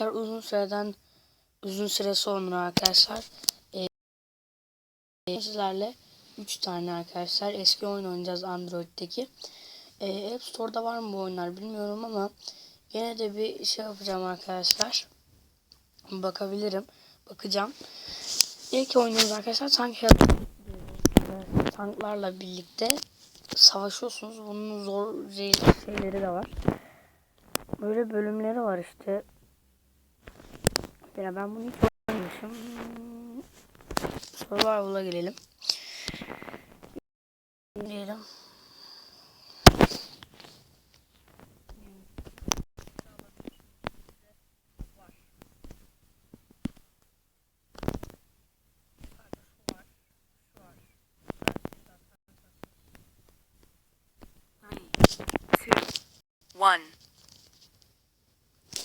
arkadaşlar uzun süreden uzun süre sonra arkadaşlar e, sizlerle 3 tane arkadaşlar eski oyun oynayacağız Android'deki. E, App Store'da var mı bu oyunlar bilmiyorum ama yine de bir şey yapacağım arkadaşlar. Bakabilirim. Bakacağım. İlk oyunumuz arkadaşlar tank tanklarla birlikte savaşıyorsunuz. Bunun zor şeyleri de var. Böyle bölümleri var işte. Ya ben bunu hiç oynamamışım. Survival'a gelelim. Diyelim. One.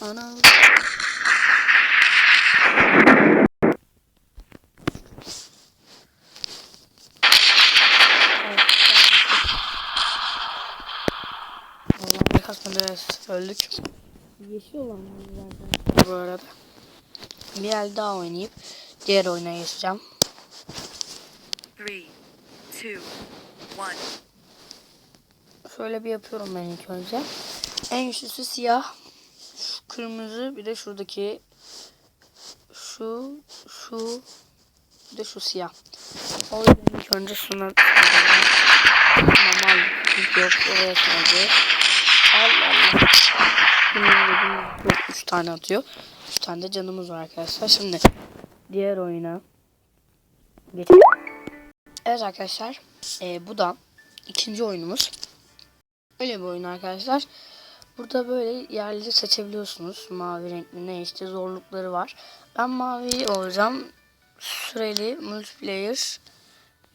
Ana. Evet, öldük. Yeşil olan zaten bu arada. Bir el daha oynayıp diğer oyuna geçeceğim. Three. Two. One. Şöyle bir yapıyorum ben ilk önce. En güçlüsü siyah. Şu kırmızı bir de şuradaki şu şu bir de şu siyah. O yüzden ilk önce şuna normal yok oraya sadece. Allah Allah. Bunun dediğim yok 3 tane atıyor. 3 tane de canımız var arkadaşlar. Şimdi diğer oyuna geçelim. Evet arkadaşlar. E, bu da ikinci oyunumuz. Öyle bir oyun arkadaşlar. Burada böyle yerleri seçebiliyorsunuz. Mavi renkli ne işte zorlukları var. Ben mavi olacağım. Süreli multiplayer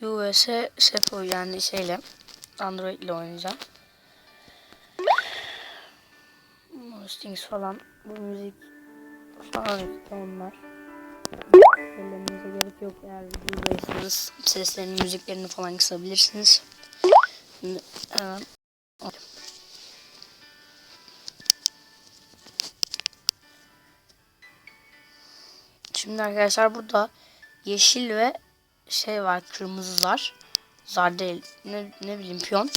US Sepo yani şeyle Android ile oynayacağım. Hostings falan bu müzik falan onlar. Söylemenize gerek yok eğer videodaysanız seslerini müziklerini falan kısabilirsiniz. Şimdi hemen Şimdi arkadaşlar burada yeşil ve şey var kırmızı var. Zar değil ne, ne bileyim piyon.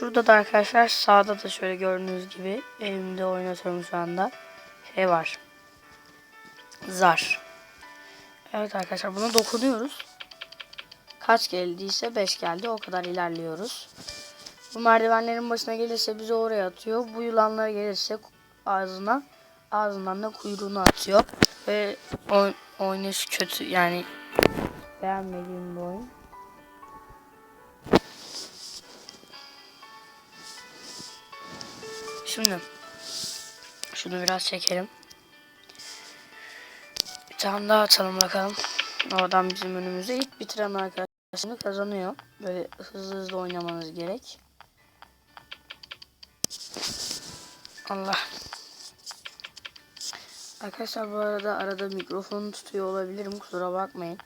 Şurada da arkadaşlar sağda da şöyle gördüğünüz gibi elimde oynatıyorum şu anda. Şey var. Zar. Evet arkadaşlar buna dokunuyoruz. Kaç geldiyse 5 geldi. O kadar ilerliyoruz. Bu merdivenlerin başına gelirse bizi oraya atıyor. Bu yılanlara gelirse ağzına ağzından da kuyruğunu atıyor. Ve oyn oynayış kötü yani beğenmediğim bir oyun. Şimdi şunu biraz çekelim. Bir tane daha açalım bakalım. Oradan bizim önümüze ilk bitiren arkadaşını kazanıyor. Böyle hızlı hızlı oynamanız gerek. Allah. Arkadaşlar bu arada arada mikrofonu tutuyor olabilirim. Kusura bakmayın.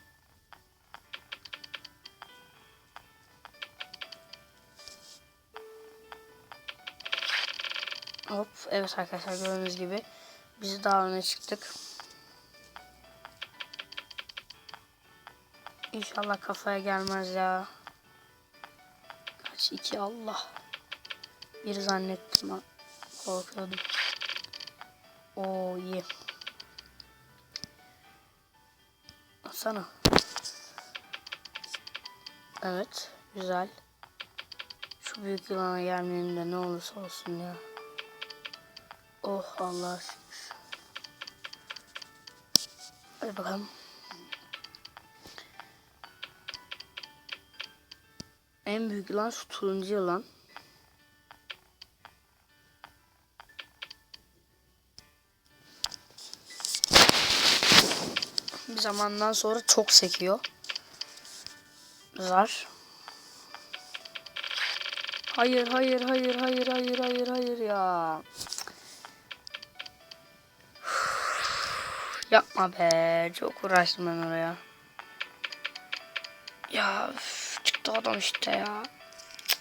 Evet arkadaşlar gördüğünüz gibi biz daha öne çıktık. İnşallah kafaya gelmez ya. Kaç iki Allah. Bir zannettim ha. Korkuyordum. Oo iyi. Sana. Evet. Güzel. Şu büyük yılana gelmenin de ne olursa olsun ya. Oh Allah şükür. Hadi bakalım. En büyük yılan şu turuncu yılan. Bir zamandan sonra çok sekiyor. Zar. Hayır hayır hayır hayır hayır hayır hayır ya. Yapma be. Çok uğraştım ben oraya. Ya üf, çıktı adam işte ya. Cık,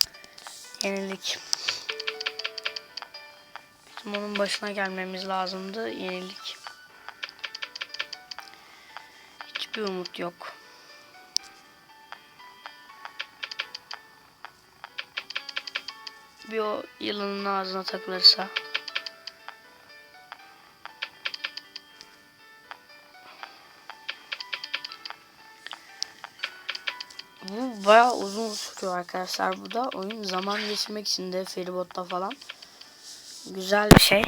yenildik. Bizim onun başına gelmemiz lazımdı. Yenildik. Hiçbir umut yok. Bir o yılanın ağzına takılırsa. Bu bayağı uzun sürüyor arkadaşlar bu da. Oyun zaman geçirmek için de feribotta falan. Güzel bir şey.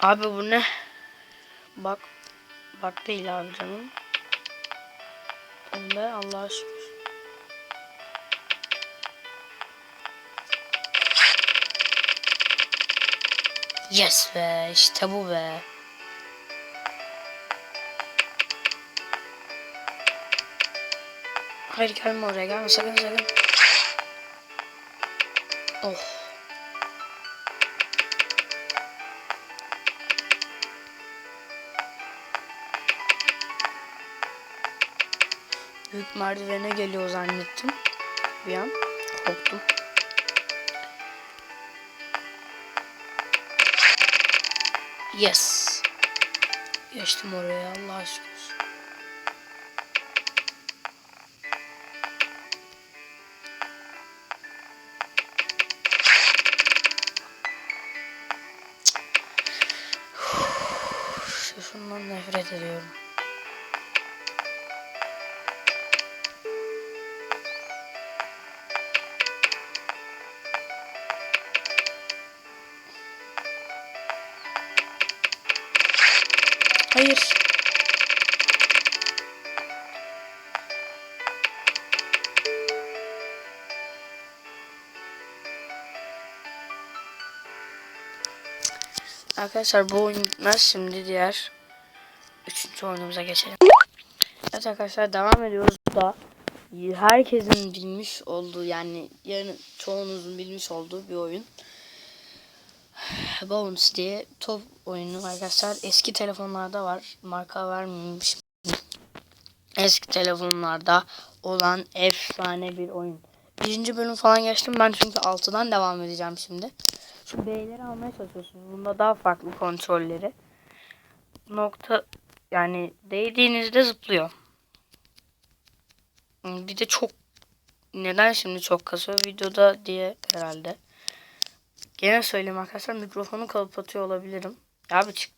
Abi bu ne? Bak. Bak değil abi canım. Ve Allah'a şükür. Yes be işte bu be. Hayır gelme oraya gelme sakın sakın. Oh. Büyük merdivene geliyor zannettim. Bir an korktum. Yes. Geçtim oraya Allah'a şükür. Şu şundan nefret ediyorum. Hayır. Arkadaşlar bu oyun bitmez. Şimdi diğer üçüncü oyunumuza geçelim. Evet arkadaşlar devam ediyoruz. Bu da herkesin bilmiş olduğu yani yarın çoğunuzun bilmiş olduğu bir oyun. Bounce diye top oyunu arkadaşlar eski telefonlarda var. Marka vermeyeyim. Eski telefonlarda olan efsane bir oyun. Birinci bölüm falan geçtim ben çünkü 6'dan devam edeceğim şimdi. Şu B'leri almaya çalışıyorsunuz. Bunda daha farklı kontrolleri. Nokta yani değdiğinizde zıplıyor. Bir de çok neden şimdi çok kasıyor videoda diye herhalde. Gene söyleyeyim arkadaşlar mikrofonu kapatıyor olabilirim. Ya bir çık.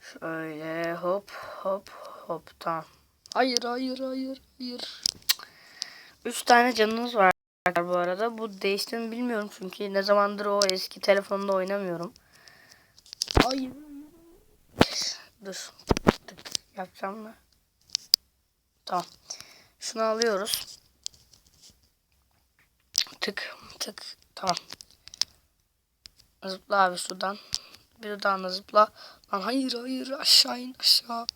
Şöyle hop hop hop tamam. Hayır hayır hayır hayır. Üç tane canınız var bu arada. Bu değişti mi bilmiyorum çünkü ne zamandır o eski telefonda oynamıyorum. Hayır. Dur. Tık yapacağım mı? Tamam. Şunu alıyoruz. Tık tık. Tamam. Zıpla abi sudan. Bir daha da zıpla. Lan hayır hayır aşağı in aşağı.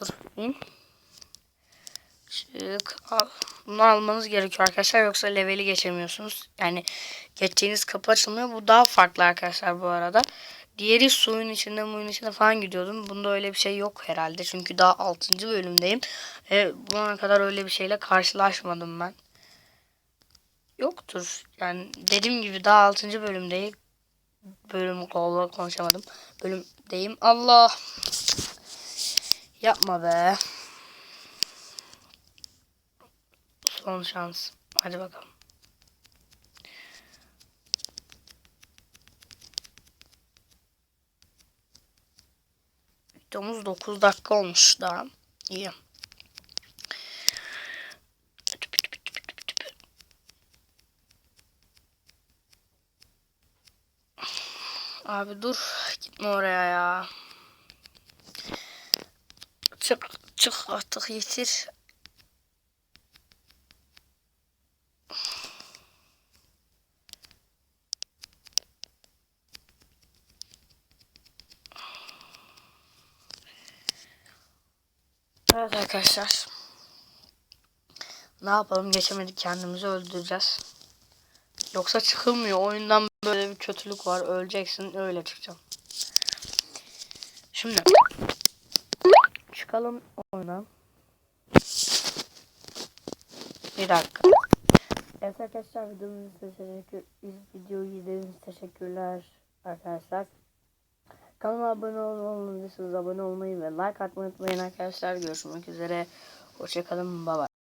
Dur in. Çık al. Bunu almanız gerekiyor arkadaşlar yoksa leveli geçemiyorsunuz. Yani geçeceğiniz kapı açılmıyor. Bu daha farklı arkadaşlar bu arada. Diğeri suyun içinde muyun içinde falan gidiyordum. Bunda öyle bir şey yok herhalde. Çünkü daha 6. bölümdeyim. E, buna kadar öyle bir şeyle karşılaşmadım ben. Yoktur. Yani dediğim gibi daha 6. bölümdeyim. Bölüm konuşamadım. Bölümdeyim. Allah. Yapma be. Son şans. Hadi bakalım. Videomuz 9 dakika olmuş daha. İyi. Abi dur. Gitme oraya ya. Çık çık artık yitir. Evet arkadaşlar. Ne yapalım geçemedik kendimizi öldüreceğiz. Yoksa çıkılmıyor. Oyundan böyle bir kötülük var. Öleceksin öyle çıkacağım. Şimdi çıkalım oyuna. Bir dakika. Evet arkadaşlar videomuzu teşekkür videoyu izlediğiniz teşekkürler. arkadaşlar. Kanalıma abone olmayı, abone olmayı ve like atmayı unutmayın arkadaşlar. Görüşmek üzere. Hoşçakalın. Bye bye.